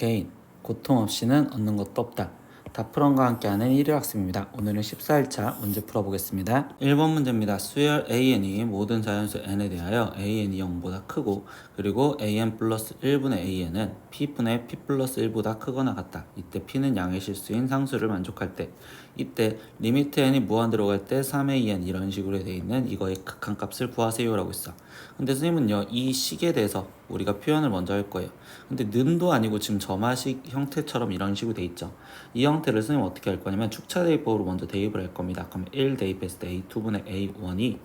개인 고통 없이는 얻는 것도 없다. 다프런과 함께하는 1일 학습입니다. 오늘은 14일차 문제 풀어보겠습니다. 1번 문제입니다. 수열 AN이 모든 자연수 N에 대하여 AN이 0보다 크고 그리고 AN 플러스 1분의 AN은 P분의 P 플러스 1보다 크거나 같다. 이때 P는 양의 실수인 상수를 만족할 때 이때 리미트 N이 무한대로 갈때 3의 2N 이런 식으로 되어 있는 이거의 극한값을 구하세요 라고 했어. 근데 선생님은요 이 식에 대해서 우리가 표현을 먼저 할 거예요. 근데 는도 아니고 지금 점화식 형태처럼 이런 식으로 돼 있죠. 이 형태를 선생님 어떻게 할 거냐면 축차 대입법으로 먼저 대입을 할 겁니다. 그럼 1 대입했을 때 A2분의 A1이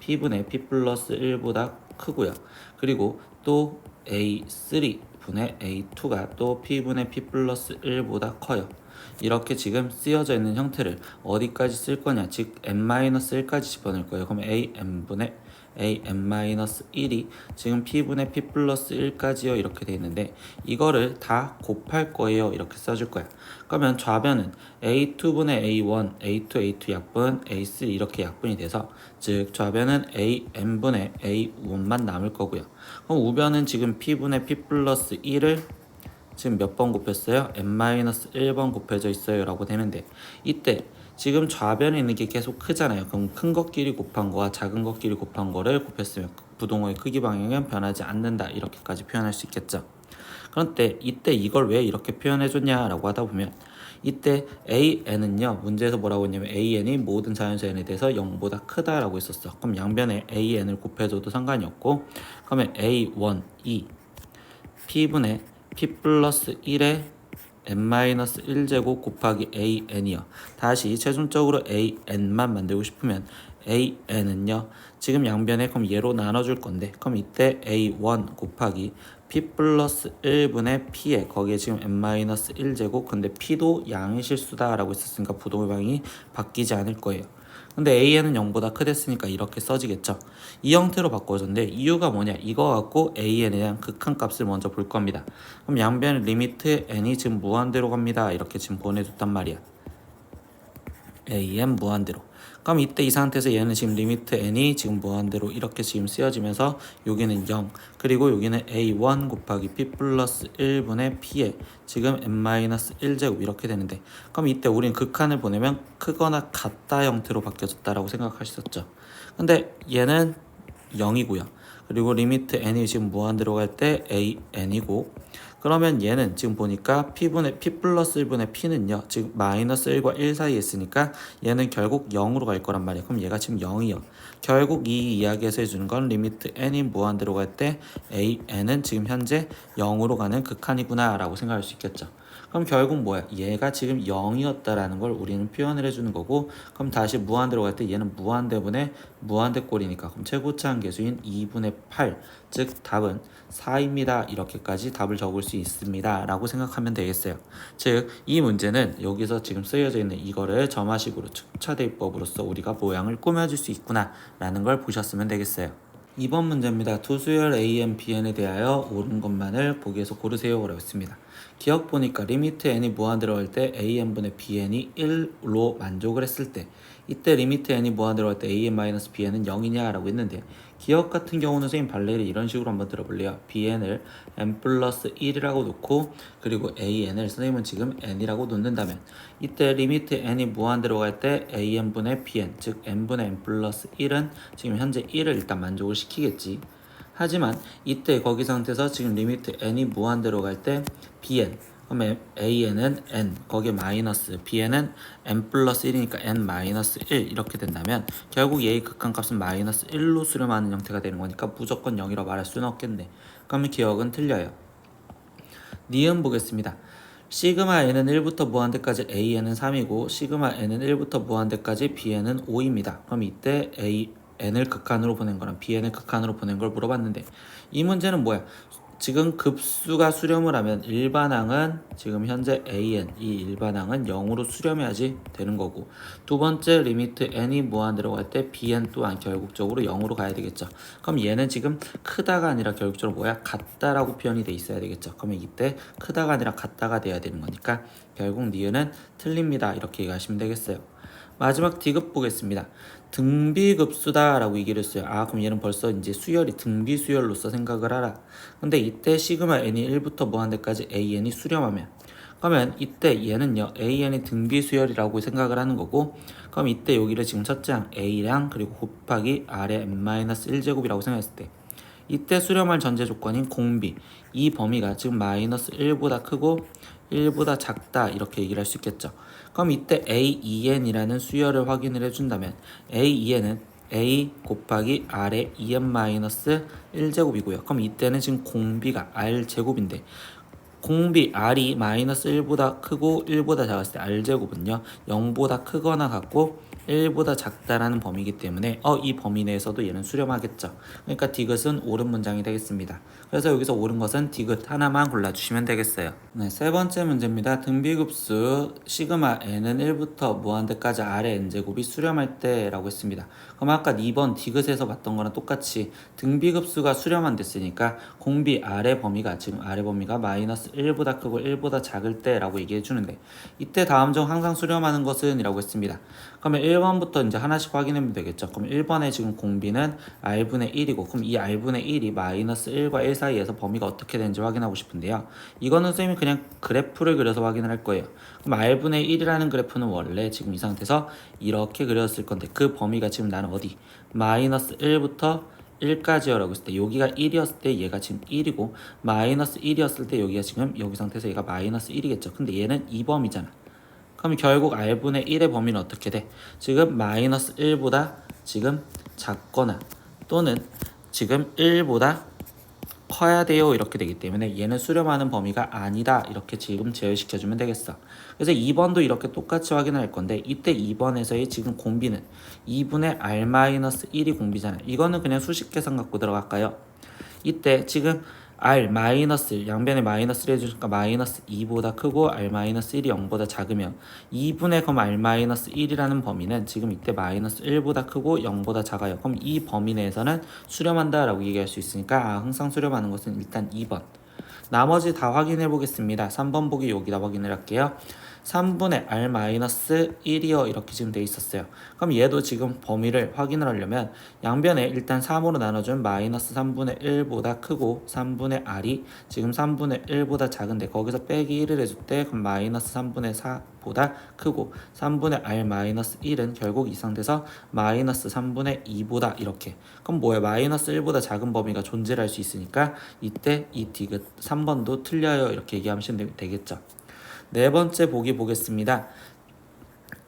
P분의 P 플러스 1보다 크고요. 그리고 또 A3 분의 A2가 또 P분의 P 플러스 1보다 커요. 이렇게 지금 쓰여져 있는 형태를 어디까지 쓸 거냐 즉 n-1까지 집어넣을 거예요. 그럼 a-n분의 a-n-1이 지금 p분의 p 플러스 1까지요? 이렇게 돼 있는데 이거를 다 곱할 거예요. 이렇게 써줄 거야. 그러면 좌변은 a2분의 a1 a2 a2 약분 a3 이렇게 약분이 돼서 즉 좌변은 a-n분의 a1만 남을 거고요. 그럼 우변은 지금 p분의 p 플러스 1을 지금 몇 번 곱했어요? n-1번 곱해져 있어요 라고 되는데 이때 지금 좌변에 있는 게 계속 크잖아요. 그럼 큰 것끼리 곱한 거와 작은 것끼리 곱한 거를 곱했으면 부동호의 크기 방향은 변하지 않는다. 이렇게까지 표현할 수 있겠죠. 그런데 이때 이걸 왜 이렇게 표현해 줬냐 라고 하다 보면 이때 AN은요 문제에서 뭐라고 했냐면 AN이 모든 자연수 N에 대해서 0보다 크다라고 했었어. 그럼 양변에 AN을 곱해줘도 상관이 없고 그러면 A1, 2 P분의 p 플러스 1에 n-1제곱 곱하기 an이요. 다시 최종적으로 an만 만들고 싶으면 an은요. 지금 양변에 그럼 얘로 나눠줄 건데 그럼 이때 a1 곱하기 p 플러스 1분의 p에 거기에 지금 n-1제곱 근데 p도 양의 실수다 라고 했었으니까 부동의 방이 바뀌지 않을 거예요. 근데 AN은 0보다 크댔으니까 이렇게 써지겠죠. 이 형태로 바꿔줬는데 이유가 뭐냐? 이거 갖고 AN에 대한 극한값을 먼저 볼 겁니다. 그럼 양변 리미트 n이 지금 무한대로 갑니다. 이렇게 지금 보내줬단 말이야. AN 무한대로. 그럼 이때 이 상태에서 얘는 지금 리미트 n이 지금 무한대로 이렇게 지금 쓰여지면서 여기는 0 그리고 여기는 a1 곱하기 p 플러스 1분의 p에 지금 n-1제곱 이렇게 되는데 그럼 이때 우린 극한을 보내면 크거나 같다 형태로 바뀌어졌다라고 있었죠? 근데 얘는 0이고요 그리고 리미트 n이 지금 무한대로 갈 때 an이고 그러면 얘는 지금 보니까 p분의 p 플러스 1분의 p는요 지금 마이너스 1과 1 사이에 있으니까 얘는 결국 0으로 갈 거란 말이에요. 그럼 얘가 지금 0이요. 결국 이 이야기에서 해주는 건 리미트 n이 무한대로 갈 때 an은 지금 현재 0으로 가는 극한이구나 라고 생각할 수 있겠죠 그럼 결국 뭐야? 얘가 지금 0이었다라는 걸 우리는 표현을 해주는 거고 그럼 다시 무한대로 갈 때 얘는 무한대분의 무한대꼴이니까 그럼 최고차한 계수인 2분의 8 즉 답은 4입니다. 이렇게까지 답을 적을 수 있습니다. 라고 생각하면 되겠어요. 즉 이 문제는 여기서 지금 쓰여져 있는 이거를 점화식으로 측차대입법으로서 우리가 모양을 꾸며줄 수 있구나 라는 걸 보셨으면 되겠어요. 2번 문제입니다. 투수열 AN, BN에 대하여 옳은 것만을 보기에서 고르세요 라고 했습니다. 기억 보니까 리미트 n이 무한대로 할때 AN분의 BN이 1로 만족을 했을 때 이때 리미트 n이 무한대로 할 때 AN-BN은 0이냐 라고 했는데 기억 같은 경우는 선생님 발레를 이런 식으로 한번 들어볼래요. BN을 n 플러스 1이라고 놓고 그리고 AN을 선생님은 지금 n이라고 놓는다면 이때 리미트 n이 무한대로 갈 때 AN분의 BN 즉 n분의 n 플러스 1은 지금 현재 1을 일단 만족을 시키겠지. 하지만 이때 거기 상태에서 지금 리미트 n이 무한대로 갈 때 bn 그러면 an은 n 거기에 마이너스 bn은 n 플러스 1이니까 n 마이너스 1 이렇게 된다면 결국 얘의 극한값은 마이너스 1로 수렴하는 형태가 되는 거니까 무조건 0이라고 말할 수는 없겠네. 그러면 기억은 틀려요. 니은 보겠습니다. 시그마 n은 1부터 무한대까지 an은 3이고 시그마 n은 1부터 무한대까지 bn은 5입니다. 그럼 이때 a n을 극한으로 보낸 거랑 bn을 극한으로 보낸 걸 물어봤는데 이 문제는 뭐야? 지금 급수가 수렴을 하면 일반항은 지금 현재 an 이 일반항은 0으로 수렴해야지 되는 거고. 두 번째 리미트 n이 무한대로 갈 때 bn 또한 결국적으로 0으로 가야 되겠죠. 그럼 얘는 지금 크다가 아니라 결국적으로 뭐야? 같다라고 표현이 돼 있어야 되겠죠. 그러면 이때 크다가 아니라 같다가 돼야 되는 거니까 결국 니은은 틀립니다. 이렇게 얘기하시면 되겠어요. 마지막 D급 보겠습니다. 등비급수다라고 얘기를 했어요. 아 그럼 얘는 벌써 이제 수열이 등비 수열로서 생각을 하라. 근데 이때 시그마 n이 1부터 무한대까지 an이 수렴하면 그러면 이때 얘는요 an이 등비 수열이라고 생각을 하는 거고 그럼 이때 여기를 지금 첫째 항 a랑 그리고 곱하기 r의 n-1제곱이라고 생각했을 때 이때 수렴할 전제 조건인 공비 이 범위가 지금 마이너스 1보다 크고 1보다 작다 이렇게 얘기를 할 수 있겠죠. 그럼 이때 a2n이라는 수열을 확인을 해준다면 a2n은 a 곱하기 r의 2n 마이너스 1제곱이고요. 그럼 이때는 지금 공비가 r 제곱인데 공비 r이 마이너스 1보다 크고 1보다 작았을 때 r제곱은요 0보다 크거나 같고 1보다 작다라는 범위이기 때문에 어 이 범위 내에서도 얘는 수렴하겠죠. 그러니까 디귿은 옳은 문장이 되겠습니다. 그래서 여기서 옳은 것은 디귿 하나만 골라주시면 되겠어요. 네, 세 번째 문제입니다. 등비급수 시그마 n은 1부터 무한대까지 r의 n제곱이 수렴할 때라고 했습니다. 그럼 아까 2번 디귿에서 봤던 거랑 똑같이 등비급수가 수렴한 됐으니까 공비 r의 범위가 지금 r의 범위가 마이너스 1보다 크고 1보다 작을 때라고 얘기해 주는데 이때 다음 중 항상 수렴하는 것은 이라고 했습니다. 그러면 1번부터 이제 하나씩 확인하면 되겠죠. 그럼 1번에 지금 공비는 r분의 1이고 그럼 이 r분의 1이 마이너스 1과 1 사이에서 범위가 어떻게 되는지 확인하고 싶은데요. 이거는 쌤이 그냥 그래프를 그려서 확인을 할 거예요. 그럼 r분의 1이라는 그래프는 원래 지금 이 상태에서 이렇게 그렸을 건데 그 범위가 지금 나는 어디? 마이너스 1부터 1까지요라고 했을 때 여기가 1이었을 때 얘가 지금 1이고 마이너스 1이었을 때 여기가 지금 여기 상태에서 얘가 마이너스 1이겠죠. 근데 얘는 2범위잖아. 그럼 결국 r분의 1의 범위는 어떻게 돼? 지금 마이너스 1보다 지금 작거나 또는 지금 1보다 커야 돼요 이렇게 되기 때문에 얘는 수렴하는 범위가 아니다 이렇게 지금 제외시켜주면 되겠어. 그래서 2번도 이렇게 똑같이 확인할 건데 이때 2번에서의 지금 공비는 2분의 r-1이 공비잖아요. 이거는 그냥 수식 계산 갖고 들어갈까요? 이때 지금 r 마이너스 양변에 마이너스를 해주니까 마이너스 2보다 크고 r 마이너스 1이 0보다 작으면 2분의 그럼 r 마이너스 1이라는 범위는 지금 이때 마이너스 1보다 크고 0보다 작아요. 그럼 이 범위 내에서는 수렴한다라고 얘기할 수 있으니까 아, 항상 수렴하는 것은 일단 2번. 나머지 다 확인해 보겠습니다. 3번 보기 여기다 확인을 할게요. 3분의 r-1이요 이렇게 지금 돼 있었어요. 그럼 얘도 지금 범위를 확인을 하려면 양변에 일단 3으로 나눠준 마이너스 3분의 1보다 크고 3분의 r이 지금 3분의 1보다 작은데 거기서 빼기 1을 해줄 때 그럼 마이너스 3분의 4보다 크고 3분의 r 마이너스 1은 결국 이 상태에서 마이너스 3분의 2보다 이렇게 그럼 뭐야 마이너스 1보다 작은 범위가 존재할 수 있으니까 이때 이 디귿 3번도 틀려요 이렇게 얘기하시면 되겠죠. 네 번째 보기 보겠습니다.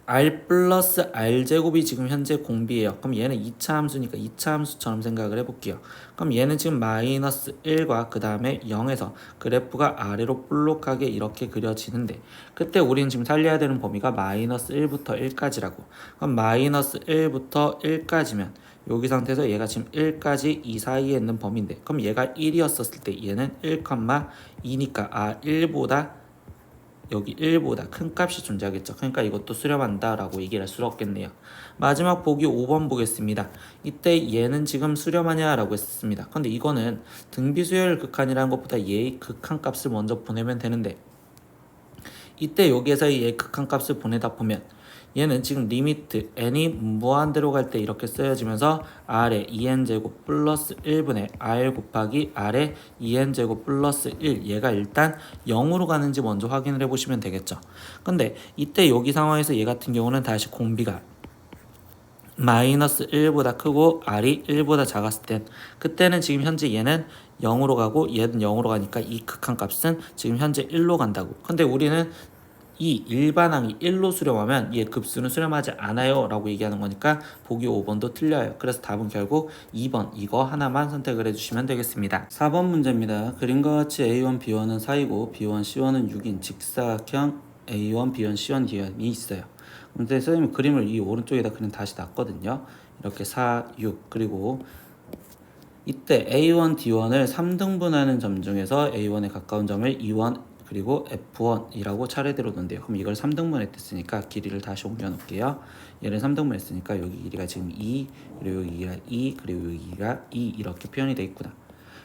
r 플러스 r 제곱이 지금 현재 공비예요. 그럼 얘는 2차 함수니까 2차 함수처럼 생각을 해볼게요. 그럼 얘는 지금 마이너스 1과 그 다음에 0에서 그래프가 아래로 볼록하게 이렇게 그려지는데 그때 우리는 지금 살려야 되는 범위가 마이너스 1부터 1까지라고. 그럼 마이너스 1부터 1까지면 여기 상태에서 얘가 지금 1까지 이 사이에 있는 범위인데 그럼 얘가 1이었었을 때 얘는 1,2니까 아 1보다 여기 1보다 큰 값이 존재하겠죠. 그러니까 이것도 수렴한다라고 얘기를 할수 없겠네요. 마지막 보기 5번 보겠습니다. 이때 얘는 지금 수렴하냐라고 했습니다. 근데 이거는 등비 수열 극한이라는 것보다 얘의 극한 값을 먼저 보내면 되는데 이때 여기에서 얘의 극한 값을 보내다 보면 얘는 지금 리미트 n이 무한대로 갈 때 이렇게 쓰여지면서 r의 2n제곱 플러스 1분의 r 곱하기 r의 2n제곱 플러스 1 얘가 일단 0으로 가는지 먼저 확인을 해보시면 되겠죠. 근데 이때 여기 상황에서 얘 같은 경우는 다시 공비가 마이너스 1보다 크고 r이 1보다 작았을 땐 그때는 지금 현재 얘는 0으로 가고 얘는 0으로 가니까 이 극한 값은 지금 현재 1로 간다고. 근데 우리는 이 일반항이 1로 수렴하면 얘 급수는 수렴하지 않아요 라고 얘기하는 거니까 보기 5번도 틀려요. 그래서 답은 결국 2번 이거 하나만 선택을 해주시면 되겠습니다. 4번 문제입니다. 그림과 같이 A1, B1은 4이고 B1, C1은 6인 직사각형 A1, B1, C1, D1이 있어요. 근데 선생님 그림을 이 오른쪽에다 그냥 다시 놨거든요. 이렇게 4, 6 그리고 이때 A1, D1을 3등분하는 점 중에서 A1에 가까운 점을 2원, 그리고 F1이라고 차례대로 놓는데요. 그럼 이걸 3등분 했으니까 길이를 다시 옮겨 놓을게요. 얘를 3등분 했으니까 여기 길이가 지금 2, 그리고 여기가 2, 그리고 여기가 2 이렇게 표현이 돼 있구나.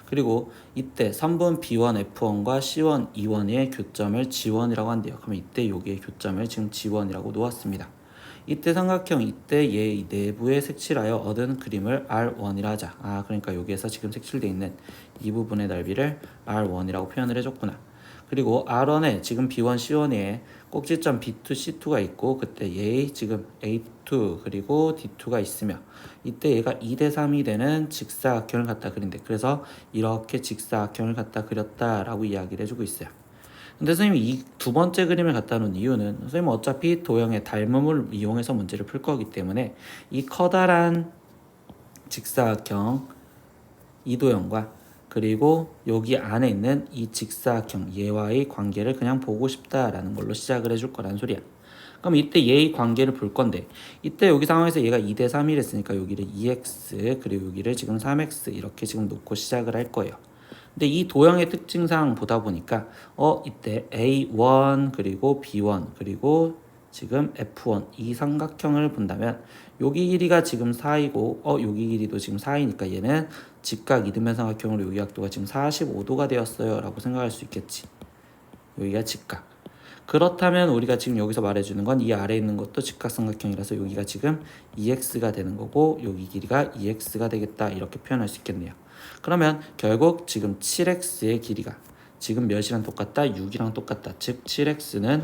그리고 이때 3분 B1, F1과 C1, E1의 교점을 G1이라고 한대요. 그럼 이때 여기에 교점을 지금 G1이라고 놓았습니다. 이때 삼각형 이때 얘 내부에 색칠하여 얻은 그림을 R1이라 하자. 아 그러니까 여기에서 지금 색칠돼 있는 이 부분의 넓이를 R1이라고 표현을 해줬구나. 그리고 R1에 지금 B1, C1에 꼭지점 B2, C2가 있고 그때 얘 지금 A2 그리고 D2가 있으며 이때 얘가 2대 3이 되는 직사각형을 갖다 그린대. 그래서 이렇게 직사각형을 갖다 그렸다라고 이야기를 해주고 있어요. 근데 선생님이 이 두 번째 그림을 갖다 놓은 이유는 선생님은 어차피 도형의 닮음을 이용해서 문제를 풀 거기 때문에 이 커다란 직사각형 이 도형과 그리고 여기 안에 있는 이 직사각형 얘와의 관계를 그냥 보고 싶다라는 걸로 시작을 해줄 거란 소리야. 그럼 이때 얘의 관계를 볼 건데 이때 여기 상황에서 얘가 2 대 3이랬으니까 여기를 2x 그리고 여기를 지금 3x 이렇게 지금 놓고 시작을 할 거예요. 근데 이 도형의 특징상 보다 보니까 어 이때 A1 그리고 B1 그리고 지금 F1 이 삼각형을 본다면 여기 길이가 지금 4이고 어 여기 길이도 지금 4이니까 얘는 직각 이등변 삼각형으로 여기 각도가 지금 45도가 되었어요 라고 생각할 수 있겠지 여기가 직각 그렇다면 우리가 지금 여기서 말해주는 건 이 아래에 있는 것도 직각삼각형이라서 여기가 지금 2x가 되는 거고 여기 길이가 2x가 되겠다 이렇게 표현할 수 있겠네요. 그러면 결국 지금 7x의 길이가 지금 몇이랑 똑같다? 6이랑 똑같다. 즉 7x는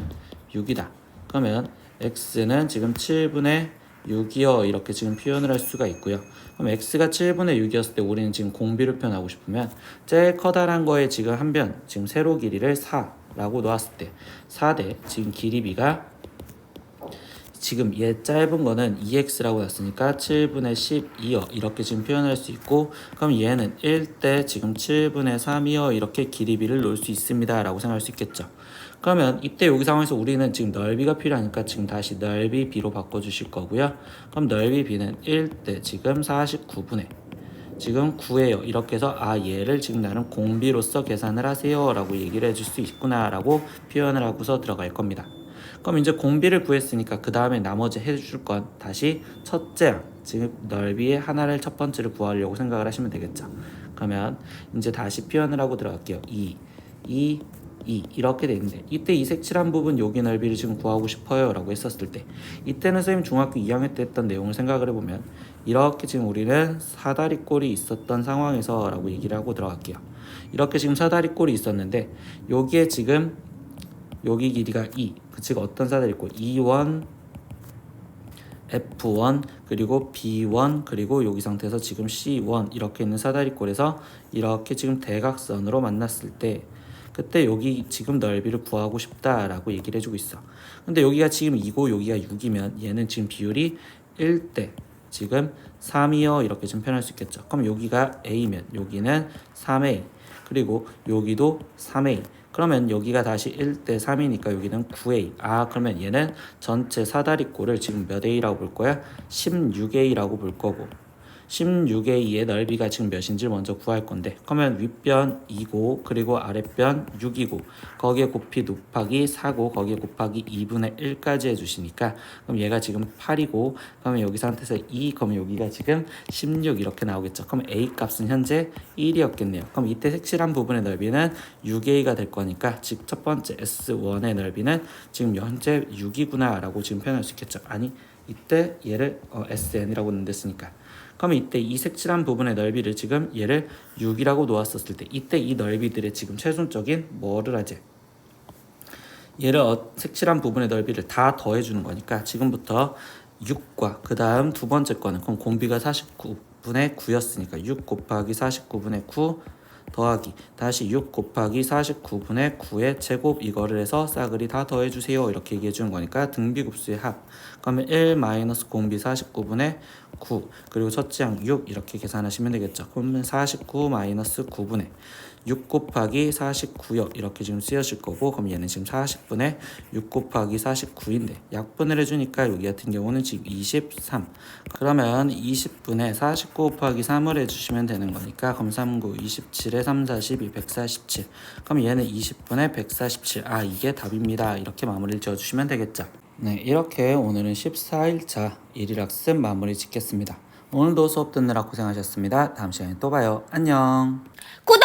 6이다. 그러면 x는 지금 7분의 6이요 이렇게 지금 표현을 할 수가 있고요. 그럼 x가 7분의 6이었을 때 우리는 지금 공비를 표현하고 싶으면 제일 커다란 거에 지금 한 변 지금 세로 길이를 4라고 놓았을 때 4대 지금 길이비가 지금 얘 짧은 거는 2x라고 놨으니까 7분의 12여 이렇게 지금 표현할 수 있고 그럼 얘는 1대 지금 7분의 3이여 이렇게 길이비를 놓을 수 있습니다 라고 생각할 수 있겠죠. 그러면 이때 여기 상황에서 우리는 지금 넓이가 필요하니까 지금 다시 넓이 b로 바꿔 주실 거고요. 그럼 넓이 b는 1대 지금 49분의 지금 9예요. 이렇게 해서 아 얘를 지금 나는 공비로서 계산을 하세요 라고 얘기를 해줄 수 있구나 라고 표현을 하고서 들어갈 겁니다 그럼 이제 공비를 구했으니까 그 다음에 나머지 해줄 건 다시 첫째 항, 지금 넓이의 하나를 첫 번째를 구하려고 생각을 하시면 되겠죠. 그러면 이제 다시 표현을 하고 들어갈게요. 2, 2, 2 이렇게 돼 있는데 이때 이 색칠한 부분 여기 넓이를 지금 구하고 싶어요 라고 했었을 때 이때는 선생님 중학교 2학년 때 했던 내용을 생각을 해보면 이렇게 지금 우리는 사다리꼴이 있었던 상황에서 라고 얘기를 하고 들어갈게요. 이렇게 지금 사다리꼴이 있었는데 여기에 지금 여기 길이가 2. 그치가 어떤 사다리꼴? E1, F1 그리고 B1 그리고 여기 상태에서 지금 C1 이렇게 있는 사다리꼴에서 이렇게 지금 대각선으로 만났을 때 그때 여기 지금 넓이를 구하고 싶다라고 얘기를 해주고 있어. 근데 여기가 지금 2고 여기가 6이면 얘는 지금 비율이 1대 지금 3이요 이렇게 좀 표현할 수 있겠죠. 그럼 여기가 A면 여기는 3A 그리고 여기도 3A 그러면 여기가 다시 1대 3이니까 여기는 9A 아 그러면 얘는 전체 사다리꼴을 지금 몇 A라고 볼 거야? 16A라고 볼 거고 16A의 넓이가 지금 몇인지 먼저 구할 건데 그러면 윗변 2고 그리고 아랫변 6이고 거기에 곱피 곱하기 4고 거기에 곱하기 2분의 1까지 해주시니까 그럼 얘가 지금 8이고 그러면 여기 상태에서 2 그러면 여기가 지금 16 이렇게 나오겠죠. 그럼 A 값은 현재 1이었겠네요. 그럼 이때 색칠한 부분의 넓이는 6A가 될 거니까 즉 첫 번째 S1의 넓이는 지금 현재 6이구나 라고 지금 표현할 수 있겠죠. 아니 이때 얘를 어, SN이라고 넣는댔으니까 그러면 이때 이 색칠한 부분의 넓이를 지금 얘를 6이라고 놓았었을 때 이때 이 넓이들의 지금 최종적인 뭐를 하지? 얘를 어, 색칠한 부분의 넓이를 다 더해주는 거니까 지금부터 6과 그 다음 두 번째 거는 그럼 공비가 49분의 9였으니까 6 곱하기 49분의 9 더하기. 다시 6 곱하기 49분의 9의 제곱 이거를 해서 싸그리 다 더해주세요. 이렇게 얘기해 주는 거니까 등비급수의 합. 그러면 1 마이너스 공비 49분의 9 그리고 첫째 항 6 이렇게 계산하시면 되겠죠. 그러면 49 마이너스 9분의 6 곱하기 49요 이렇게 지금 쓰여질 거고 그럼 얘는 지금 40분의 6 곱하기 49인데 약분을 해주니까 여기 같은 경우는 지금 23 그러면 20분의 49 곱하기 3을 해주시면 되는 거니까 그럼 39 27에 3 42 147 그럼 얘는 20분의 147 아 이게 답입니다. 이렇게 마무리를 지어주시면 되겠죠. 네 이렇게 오늘은 14일차 일일학습 마무리 짓겠습니다. 오늘도 수업 듣느라 고생하셨습니다. 다음 시간에 또 봐요. 안녕. 구독!